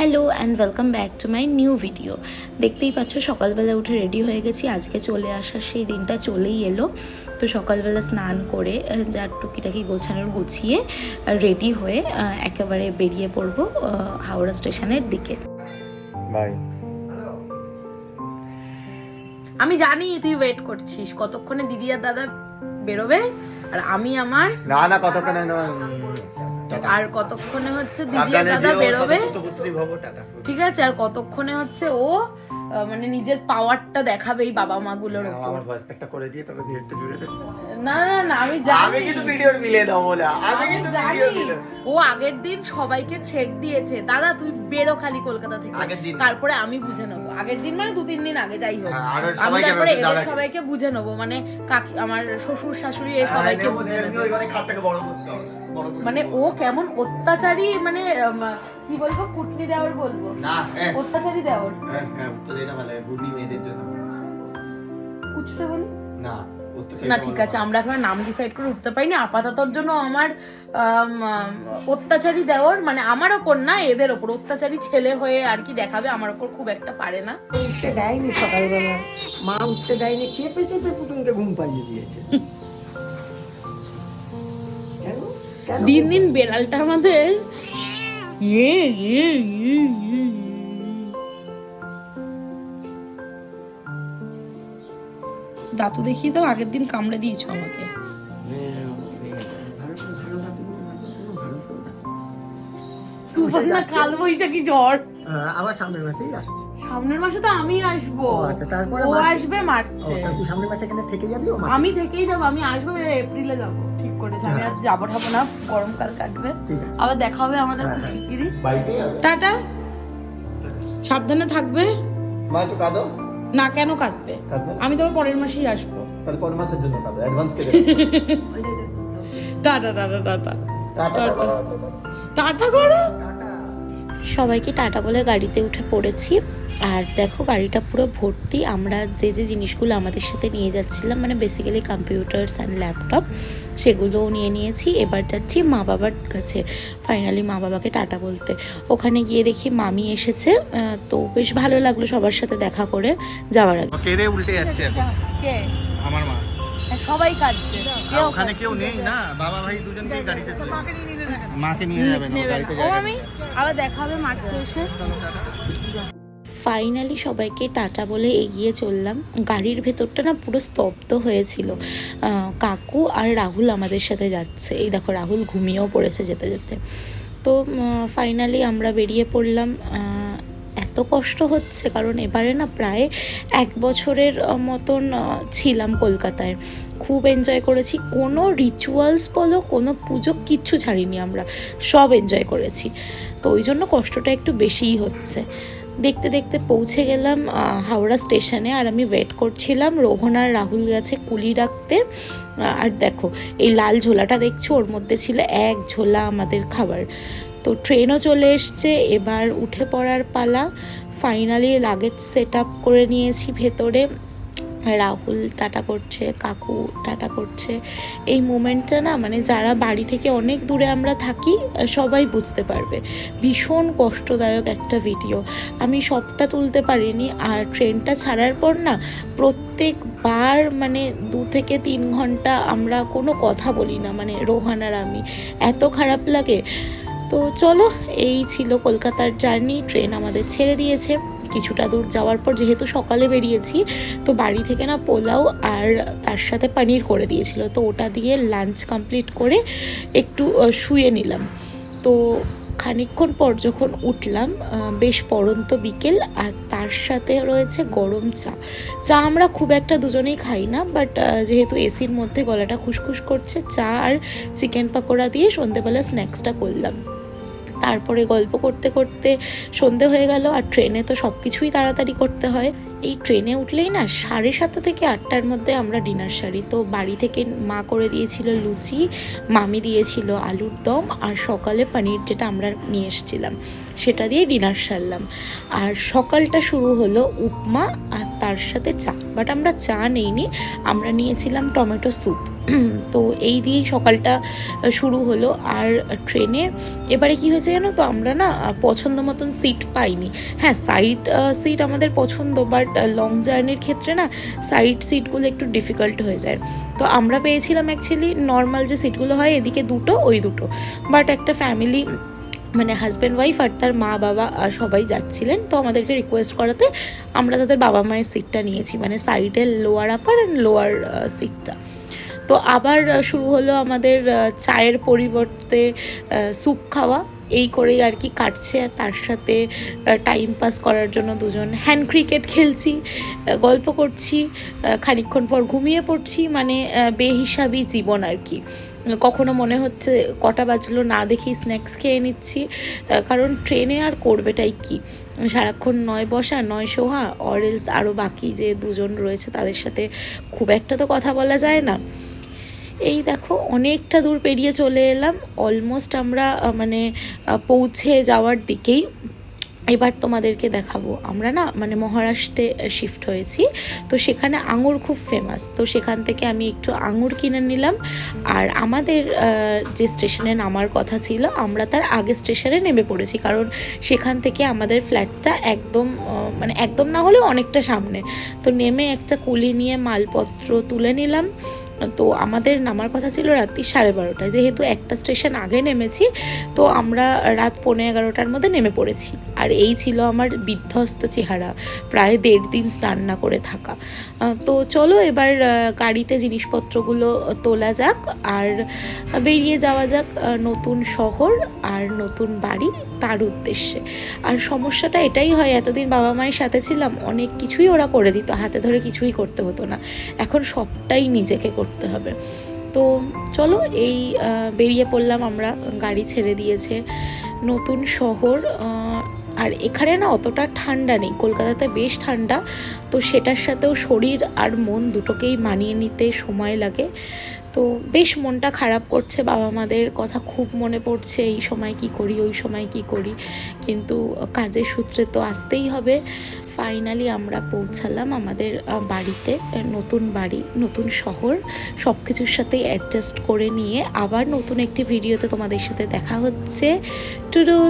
Hello and welcome back to my new video দেখতেই পাচ্ছ সকালবেলা উঠে রেডি হয়ে গেছি। আজকে চলে আসার সেই দিনটা চলেই এলো। তো সকালবেলা স্নান করে যার টুকিটাকি গোছানোর গুছিয়ে রেডি হয়ে একেবারে বেরিয়ে পড়ব হাওড়া স্টেশনের দিকে। বাই আমি জানি তুই ওয়েট করছিস। কতক্ষণে দিদি আর দাদা বেরোবে? আর আমি আমার না না কতক্ষণে। আর কতক্ষণে হচ্ছে দিদি দাদা বেরোবে। ঠিক আছে আর কতক্ষণে হচ্ছে ও মানে নিজের পাওয়ারটা দেখাবে এই বাবা মা গুলোর হ্যাঁ, উপর? আমার ভয়েস প্যাকটা করে দিয়ে তবে জুড়ে না না না আমি জানি। আমি কিন্তু ভিডিওর মিলে দাও বলে। আমি কিন্তু ভিডিও মিলে ও আগের দিন সবাইকে থ্রেড দিয়েছে। দাদা তুই বেরো খালি কলকাতা থেকে। তারপরে আমি বুঝে নেব। আগের দিন মানে দু তিন দিন আগে যাই হোক। হ্যাঁ, আমি তারপরে এদের সবাইকে বুঝে নেব। মানে কাকি আমার শ্বশুর শাশুড়ি হ্যাঁ, সবাইকে বুঝে নেব, ওই ঘরে খাটটাকে বড় করতে হবে, মানে ও কেমন অত্যাচারী মানে কি বলব কুটনি দেওয়ার বলব? না হ্যাঁ। অত্যাচারী দেওয়ার। হ্যাঁ হ্যাঁ উত্তর ভালো লাগে মেয়েদের জন্য। কুচুরে বলি? না না ঠিক আছে আমরা এখন নাম ডিসাইড করে উঠতে পারিনি। আপাততর জন্য আমার আম, আম, অত্যাচারী দেওয়ার মানে আমার ওপর না এদের ওপর। অত্যাচারী ছেলে হয়ে আর কি দেখাবে আমার ওপর খুব একটা পারে না। উঠতে দেয়নি সকালবেলা। মা উঠতে দেয়নি চেপে চেপে পুতুলকে ঘুম পাড়িয়ে দিয়েছে। দিন দিন বেড়ালটা আমাদের ইয়ে, ইয়ে, ইয়ে, ইয়ে। দাঁতু দেখিয়ে দাও আগের দিন কামড়ে দিয়েছ আমাকে। কাল বৈশাখী ঝড় আবার সামনের মাসেই আসছে। সামনের মাসে তো আমি আসব। আচ্ছা তারপরে ও আসবে মার্চে তুই সামনের মাসে এখানে থেকে যাবি আমি থেকেই যাব আমি আসব এপ্রিলে যাব। ঠিক করেছি আমি আর যাব ঠাবো না গরমকাল কাটবে। আবার দেখা হবে আমাদের হ্যাঁ, খুব হ্যাঁ। শিগগিরই। টাটা। সাবধানে থাকবে। মা একটু কাঁদো। না কেন কাঁদবে? আমি তোমার পরের মাসেই আসব। তাহলে পর মাসের জন্য কাঁদো অ্যাডভান্স কে tata tata tata tata. Tata করো। সবাইকে টাটা বলে গাড়িতে উঠে পড়েছি। আর দেখো গাড়িটা পুরো ভর্তি। আমরা যে যে জিনিসগুলো আমাদের সাথে নিয়ে যাচ্ছিলাম মানে বেসিক্যালি কম্পিউটার্স অ্যান্ড ল্যাপটপ সেগুলোও নিয়ে নিয়েছি। এবার যাচ্ছি মা বাবার কাছে। ফাইনালি মা বাবাকে টাটা বলতে। ওখানে গিয়ে দেখি মামি এসেছে। তো বেশ ভালো লাগল সবার সাথে দেখা করে যাওয়ার আগে। কেঁদে উল্টে যাচ্ছে কে? আমার মা। হ্যাঁ, সবাই কাঁদছে। ওখানে কেউ নেই না বাবা ভাই দুজনকেই গাড়িতে মাকে নিয়ে যাবে। না গাড়িতে আমি আবার দেখা হবে মার্চে এসে। ফাইনালি সবাইকে টাটা বলে এগিয়ে চললাম। গাড়ির ভেতরটা না পুরো স্তব্ধ হয়েছিল। কাকু আর রাহুল আমাদের সাথে যাচ্ছে। এই দেখো, রাহুল ঘুমিয়েও পড়েছে যেতে যেতে। তো ফাইনালি আমরা বেরিয়ে পড়লাম। এত কষ্ট হচ্ছে কারণ এবারে না প্রায় এক বছরের মতন ছিলাম কলকাতায়। খুব এনজয় করেছি। কোনো রিচুয়ালস বলো, কোনো পুজো কিচ্ছু ছাড়িনি আমরা। সব এনজয় করেছি। তো ওই জন্য কষ্টটা একটু বেশিই হচ্ছে। দেখতে দেখতে পৌঁছে গেলাম হাওড়া স্টেশনে। আর আমি ওয়েট করছিলাম রোহন আর রাহুল গেছে কুলি রাখতে। আর দেখো, এই লাল ঝোলাটা দেখছ? ওর মধ্যে ছিল এক ঝোলা আমাদের খাবার। তো ট্রেনও চলে এসছে, এবার উঠে পড়ার পালা। ফাইনালি লাগেজ সেট আপ করে নিয়েছি ভেতরে। রাহুল টাটা করছে, কাকু টাটা করছে। এই মোমেন্টটা না মানে যারা বাড়ি থেকে অনেক দূরে আমরা থাকি, সবাই বুঝতে পারবে। ভীষণ কষ্টদায়ক একটা ভিডিও আমি সবটা তুলতে পারিনি, আর ট্রেনটা ছাড়ার পর না, প্রত্যেকবার মানে দু থেকে তিন ঘণ্টা আমরা কোনো কথা বলি না মানে রোহান আর আমি। এত খারাপ লাগে। তো চলো, এই ছিল কলকাতার জার্নি ট্রেন আমাদের ছেড়ে দিয়েছে। কিছুটা দূর যাওয়ার পর যেহেতু সকালে বেরিয়েছি, তো বাড়ি থেকে না পোলাও আর তার সাথে পনির করে দিয়েছিল। তো ওটা দিয়ে লাঞ্চ কমপ্লিট করে একটু শুয়ে নিলাম। তো খানিকক্ষণ পর যখন উঠলাম বেশ পরন্ত বিকেল আর তার সাথে রয়েছে গরম চা। চা আমরা খুব একটা দুজনেই খাই না বাট যেহেতু এসির মধ্যে গলাটা খুসখুস করছে, চা আর চিকেন পাকোড়া দিয়ে সন্ধেবেলা স্ন্যাক্সটা করলাম। তারপরে গল্প করতে করতে সন্ধে হয়ে গেল আর ট্রেনে তো সব কিছুই তাড়াতাড়ি করতে হয়। এই ট্রেনে উঠলেই না সাড়ে সাতটা থেকে আটটার মধ্যে আমরা ডিনার সারি। তো বাড়ি থেকে মা করে দিয়েছিল লুচি, মামি দিয়েছিল আলুর দম আর সকালে পনির যেটা আমরা নিয়ে এসেছিলাম, সেটা দিয়ে ডিনার সারলাম। আর সকালটা শুরু হলো উপমা আর তার সাথে চা। বাট আমরা চা নেইনি, আমরা নিয়েছিলাম টমেটো স্যুপ। তো এই দিয়েই সকালটা শুরু হলো। আর ট্রেনে এবারে কি হয়েছে জানো তো? আমরা না পছন্দ মতন সিট পাইনি। হ্যাঁ সাইড সিট আমাদের পছন্দ বাট লং জার্নির ক্ষেত্রে না সাইড সিটগুলো একটু ডিফিকাল্ট হয়ে যায়। তো আমরা পেয়েছিলাম অ্যাকচুয়ালি নর্মাল যে সিটগুলো হয়, এদিকে দুটো, ওই দুটো। বাট একটা ফ্যামিলি মানে হাজব্যান্ড ওয়াইফ আর তার মা, বাবা আর সবাই যাচ্ছিলেন। তো আমাদেরকে রিকোয়েস্ট করাতে আমরা তাদের বাবা মায়ের সিটটা নিয়েছি। মানে সাইডের লোয়ার আপার অ্যান্ড লোয়ার সিটটা তো আবার শুরু হলো আমাদের চায়ের পরিবর্তে স্যুপ খাওয়া। এই করেই আর কি কাটছে। আর তার সাথে টাইম পাস করার জন্য দুজন হ্যান্ড ক্রিকেট খেলছি গল্প করছি আহ, খানিকক্ষণ পর ঘুমিয়ে পড়ছি। মানে বেহিসাবি জীবন আর কি। কখনো মনে হচ্ছে কটা বাজলো না দেখেই স্ন্যাক্স খেয়ে নিচ্ছি। কারণ ট্রেনে আর করবেটাই কি? সারাক্ষণ নয় বসা নয় সোহা অরেলস আরও বাকি যে দুজন রয়েছে তাদের সাথে খুব একটা তো কথা বলা যায় না। এই দেখো, অনেকটা দূর পেরিয়ে চলে এলাম। অলমোস্ট আমরা মানে পৌঁছে যাওয়ার দিকেই। এবার তোমাদেরকে দেখাবো। আমরা না মানে মহারাষ্ট্রে শিফট হয়েছি। তো সেখানে আঙুর খুব ফেমাস তো সেখান থেকে আমি একটু আঙুর কিনে নিলাম। আর আমাদের যে স্টেশনে নামার কথা ছিল, আমরা তার আগে স্টেশনে নেমে পড়েছি। কারণ সেখান থেকে আমাদের ফ্ল্যাটটা একদম মানে একদম না হলেও অনেকটা সামনে। তো নেমে একটা কুলি নিয়ে মালপত্র তুলে নিলাম। তো আমাদের নামার কথা ছিল রাত্রি সাড়ে বারোটায়। যেহেতু একটা স্টেশন আগে নেমেছি, তো আমরা রাত পৌনে এগারোটার মধ্যে নেমে পড়েছি। আর এই ছিল আমার বিধ্বস্ত চেহারা, প্রায় দেড় দিন স্নান না করে থাকা। তো চলো এবার গাড়িতে জিনিসপত্রগুলো তোলা যাক আর বেরিয়ে যাওয়া যাক নতুন শহর আর নতুন বাড়ি তার উদ্দেশ্যে। আর সমস্যাটা এটাই হয়, এতদিন বাবা মায়ের সাথে ছিলাম, অনেক কিছুই ওরা করে দিত, হাতে ধরে কিছুই করতে হতো না। এখন সবটাই নিজেকে করতে হবে। তো চলো এই বেরিয়ে পড়লাম আমরা। গাড়ি ছেড়ে দিয়েছে নতুন শহর। আর এখানে না অতটা ঠান্ডা নেই। কলকাতাতে বেশ ঠান্ডা। তো সেটার সাথেও শরীর আর মন দুটোকেই মানিয়ে নিতে সময় লাগে। তো বেশ মনটা খারাপ করছে বাবা মাদের কথা খুব মনে পড়ছে, এই সময় কি করি, ওই সময় কি করি। কিন্তু কাজের সূত্রে তো আসতেই হবে। ফাইনালি আমরা পৌঁছালাম আমাদের বাড়িতে নতুন বাড়ি, নতুন শহর। সব কিছুর সাথেই অ্যাডজাস্ট করে নিয়ে আবার নতুন একটি ভিডিওতে তোমাদের সাথে দেখা হচ্ছে। টুডুল